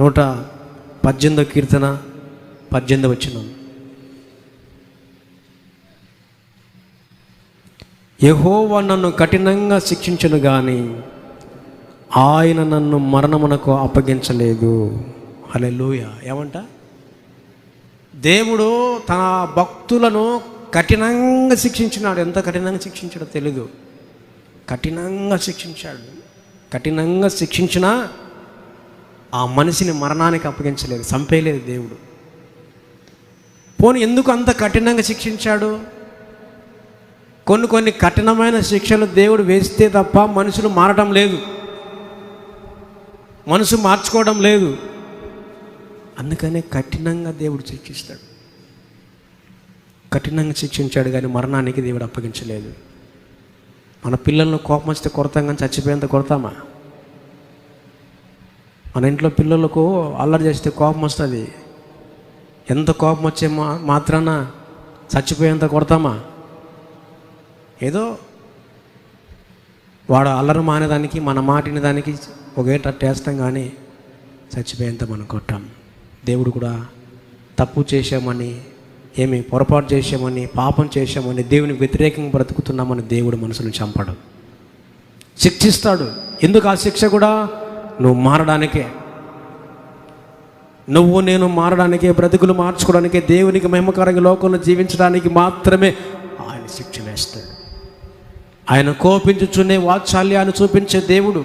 నూట పద్దెనిమిదో కీర్తన పద్దెనిమిది వచ్చిన యహోవా నన్ను కఠినంగా శిక్షించను కానీ ఆయన నన్ను మరణమునకు అప్పగించలేదు. అలే లూయ ఏమంట? దేవుడు తన భక్తులను కఠినంగా శిక్షించినాడు. ఎంత కఠినంగా శిక్షించాడో తెలీదు. కఠినంగా శిక్షించాడు. కఠినంగా శిక్షించినా ఆ మనిషిని మరణానికి అప్పగించలేదు చంపేయలేదు దేవుడు. పోనీ ఎందుకు అంత కఠినంగా శిక్షించాడు? కొన్ని కొన్ని కఠినమైన శిక్షలు దేవుడు వేస్తే తప్ప మనుషులు మారడం లేదు. మనసు మార్చుకోవడం లేదు. అందుకనే కఠినంగా దేవుడు శిక్షిస్తాడు. కఠినంగా శిక్షించాడు కానీ మరణానికి దేవుడు అప్పగించలేదు. మన పిల్లలను కోపం వస్తే కొడతాం కానీ చచ్చిపోయేంత కొడతామా? మన ఇంట్లో పిల్లలకు అల్లరి చేస్తే కోపం వస్తుంది. ఎంత కోపం వచ్చే మా మాత్రాన చచ్చిపోయేంత కొడతామా? ఏదో వాడు అల్లరి మానేదానికి మన మాటిన దానికి ఒకేటట్టు వేస్తాం కానీ చచ్చిపోయేంత మనం కొట్టాం. దేవుడు కూడా తప్పు చేశామని ఏమి పొరపాటు చేశామని పాపం చేశామని దేవునికి వ్యతిరేకంగా బ్రతుకుతున్నామని దేవుడు మనసును చంపడు. శిక్షిస్తాడు. ఎందుకు ఆ శిక్ష కూడా? నువ్వు మారడానికే. నువ్వు నేను మారడానికే బ్రతుకులు మార్చుకోవడానికే దేవునికి మహిమకరంగా లోకంలో జీవించడానికి మాత్రమే ఆయన శిక్ష వేస్తాడు. ఆయన కోపించుచునే వాత్సల్యాన్ని చూపించే దేవుడు